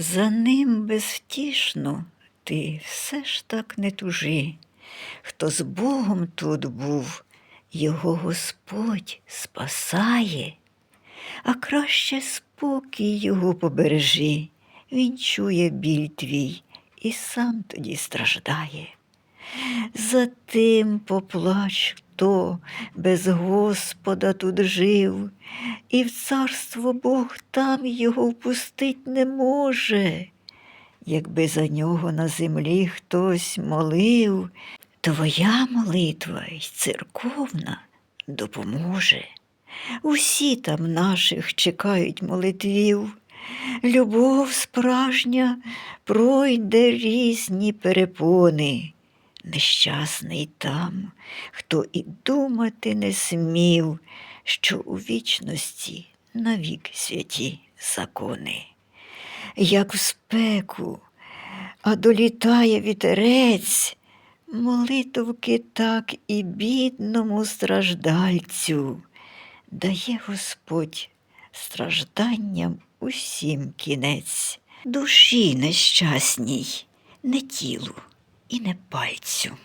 За ним безвтішно ти все ж так не тужи. Хто з Богом тут був, його Господь спасає, а краще спокій його побережи. Він чує біль твій і сам тоді страждає. За тим поплач, хто без Господа тут жив, і в царство Бог там його впустить не може. Якби за нього на землі хтось молив, твоя молитва й церковна допоможе. Усі там наших чекають молитвів. Любов справжня пройде різні перепони. Нещасний там, хто і думати не смів, що у вічності навік святі закони. Як в спеку, а долітає вітерець, молитовки так і бідному страждальцю дає Господь стражданням усім кінець, душі нещасній, не тілу і не пальцю.